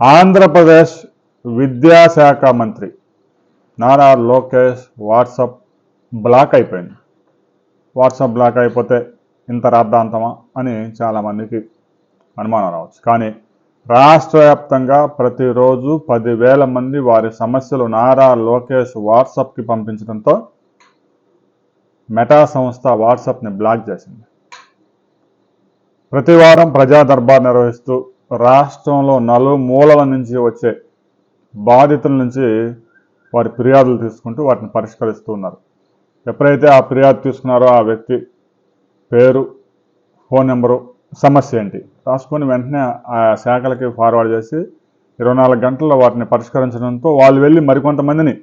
ఆంధ్రప్రదేశ్ విద్యాశాఖ మంత్రి Nara Lokesh WhatsApp block అయిపోయింది. వాట్సాప్ బ్లాక్ అయిపోతే ఇంత రాద్ధాంతమా అని చాలామందికి అనుమానం రావచ్చు. కానీ రాష్ట్ర వ్యాప్తంగా ప్రతిరోజు పదివేల మంది వారి సమస్యలు నారా లోకేష్ వాట్సాప్కి పంపించడంతో మెటా సంస్థ వాట్సాప్ని బ్లాక్ చేసింది. ప్రతి వారం ప్రజా దర్బార్ నిర్వహిస్తూ రాష్ట్రంలో నలుమూలల నుంచి వచ్చే బాధితుల నుంచి వారి ఫిర్యాదులు తీసుకుంటూ వాటిని పరిష్కరిస్తూ ఉన్నారు. ఎప్పుడైతే ఆ ఫిర్యాదు తీసుకున్నారో ఆ వ్యక్తి పేరు ఫోన్ నెంబరు సమస్య ఏంటి? రాసుకొని వెంటనే ఆ శాఖలకి ఫార్వర్డ్ చేసి ఇరవై నాలుగు గంటల్లో వాటిని పరిష్కరించడంతో వాళ్ళు వెళ్ళి మరికొంతమందిని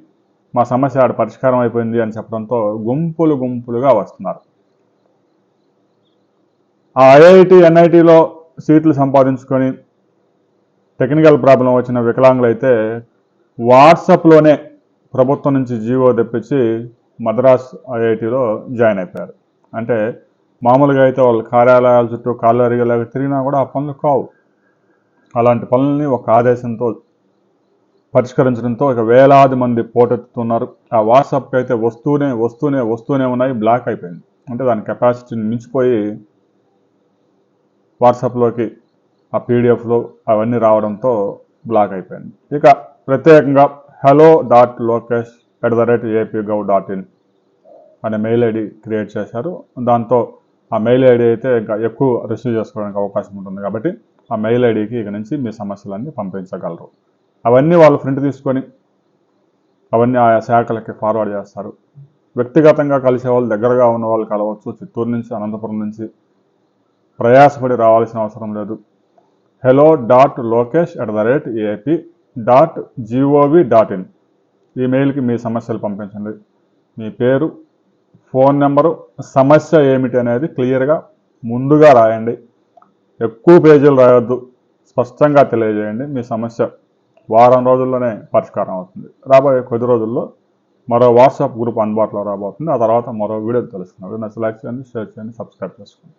మా సమస్య ఆడ పరిష్కారం అయిపోయింది అని చెప్పడంతో గుంపులు గుంపులుగా వస్తున్నారు. ఆ ఐఐటి ఎన్ఐటిలో సీట్లు సంపాదించుకొని టెక్నికల్ ప్రాబ్లం వచ్చిన వికలాంగులు అయితే వాట్సాప్లోనే ప్రభుత్వం నుంచి జీవో తెప్పించి మద్రాస్ ఐఐటిలో జాయిన్ అయిపోయారు. అంటే మామూలుగా అయితే వాళ్ళ కార్యాలయాల చుట్టూ కాళ్ళు తిరిగినా కూడా ఆ పనులు కావు. అలాంటి పనులని ఒక ఆదేశంతో పరిష్కరించడంతో ఇక వేలాది మంది పోటెత్తుతున్నారు. ఆ వాట్సాప్కి అయితే వస్తూనే వస్తూనే వస్తూనే ఉన్నాయి బ్లాక్ అయిపోయింది. అంటే దాని కెపాసిటీని మించిపోయి వాట్సాప్లోకి ఆ పీడిఎఫ్లో అవన్నీ రావడంతో బ్లాక్ అయిపోయింది. ఇక ప్రత్యేకంగా hello dot Lokesh at the rate AP gov dot in అనే మెయిల్ ఐడి క్రియేట్ చేశారు. దాంతో ఆ మెయిల్ ఐడి అయితే ఇంకా ఎక్కువ రిసీవ్ చేసుకోవడానికి అవకాశం ఉంటుంది కాబట్టి ఆ మెయిల్ ఐడికి ఇక నుంచి మీ సమస్యలన్నీ పంపించగలరు. అవన్నీ వాళ్ళు ప్రింట్ తీసుకొని అవన్నీ ఆయా శాఖలకి ఫార్వర్డ్ చేస్తారు. వ్యక్తిగతంగా కలిసే వాళ్ళు దగ్గరగా ఉన్న వాళ్ళు కలవచ్చు. చిత్తూరు నుంచి అనంతపురం నుంచి ప్రయాసపడి రావాల్సిన అవసరం లేదు. Hello dot Lokesh at the rate AP dot GOV dot in ఈ మెయిల్కి మీ సమస్యలు పంపించండి. మీ పేరు ఫోన్ నెంబరు సమస్య ఏమిటి అనేది క్లియర్గా ముందుగా రాయండి. ఎక్కువ పేజీలు రాయొద్దు. స్పష్టంగా తెలియజేయండి. మీ సమస్య వారం రోజుల్లోనే పరిష్కారం అవుతుంది. రాబోయే కొద్ది రోజుల్లో మరో వాట్సాప్ గ్రూప్ అందుబాటులో రాబోతుంది. ఆ తర్వాత మరో వీడియోలు తెలుసుకున్నాం నచ్చ లైక్ చేయండి షేర్ చేయండి సబ్స్క్రైబ్ చేసుకోండి.